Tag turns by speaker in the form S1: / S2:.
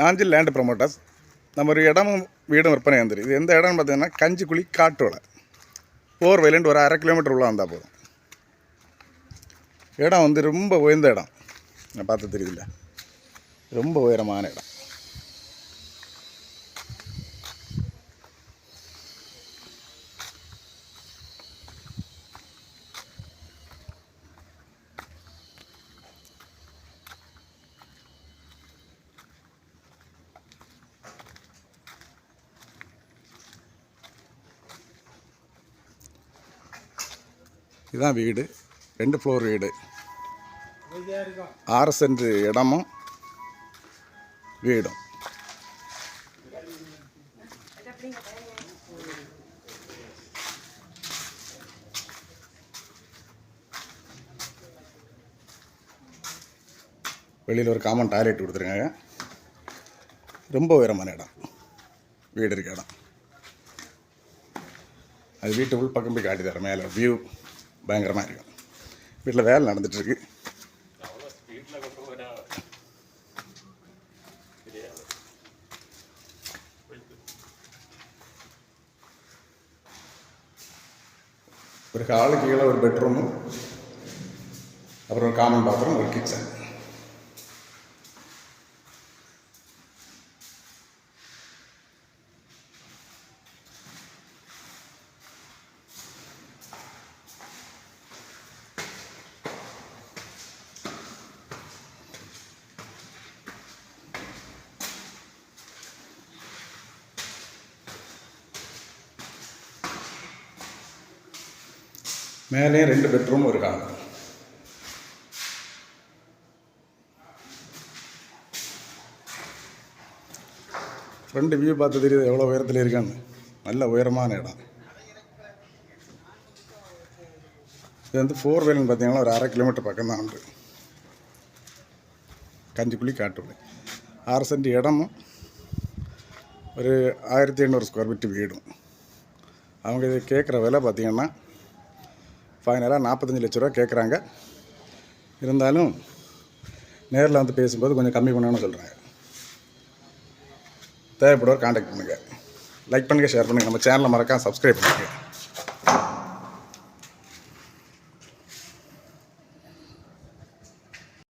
S1: Nanjil land promoters நம்ம ஒரு இடமும் வீடும் விற்பனை வந்துடும் இது எந்த இடம்னு பார்த்தீங்கன்னா கஞ்சிக்குழி காட்டோலை போர் வயலேண்ட் ஒரு அரை கிலோமீட்டர் உள்ள வந்தால் போதும். இடம் வந்து ரொம்ப உயர்ந்த இடம். நான் பார்த்து தெரியல ரொம்ப உயரமான இடம். இதுதான் வீடு. ரெண்டு ஃப்ளோர் வீடு. ஆறு சென்ட் இடமும் வீடும். வெளியில் ஒரு காமன் டாய்லெட் கொடுத்துருக்காங்க. ரொம்ப உயரமான இடம். வீடு இருக்க இடம். அது வீட்டு உள் பக்கம் போய் காட்டி தரேன் மேலே வியூ பயங்கரமாக இருக்கும். வீட்டில் வேலை நடந்துட்டுருக்கு. ஒரு ஹாலுக்கு கீழே ஒரு பெட்ரூமு அப்புறம் ஒரு காமன் பாத்ரூம் ஒரு கிச்சன் மேலேயும் ரெண்டு பெட்ரூம் ஒரு ஹால் ஃப்ரண்ட் வியூ பார்த்து தெரியுது எவ்வளோ உயரத்தில் இருக்கான்னு. நல்ல உயரமான இடம். இது வந்து ஃபோர் வீலர்னு பார்த்தீங்கன்னா ஒரு அரை கிலோமீட்டர் பக்கம் தான் உண்டு. கஞ்சிக்குழி காட்டுப்படி ஆறு சென்ட் இடமும் ஒரு ஆயிரத்தி எண்ணூறு ஸ்கொயர் ஃபீட் வீடும். அவங்க இது கேட்குற விலை பார்த்திங்கன்னா ஃபைனலாக நாற்பத்தஞ்சு லட்ச ரூபா கேட்குறாங்க இருந்தாலும் நேரில் வந்து பேசும்போது கொஞ்சம் கம்மி பண்ணணும்னு சொல்கிறாங்க தேவைப்படுவோர் காண்டாக்ட் பண்ணுங்கள் லைக் பண்ணுங்கள் ஷேர் பண்ணுங்கள் நம்ம சேனலை மறக்காம சப்ஸ்கிரைப் பண்ணுங்கள்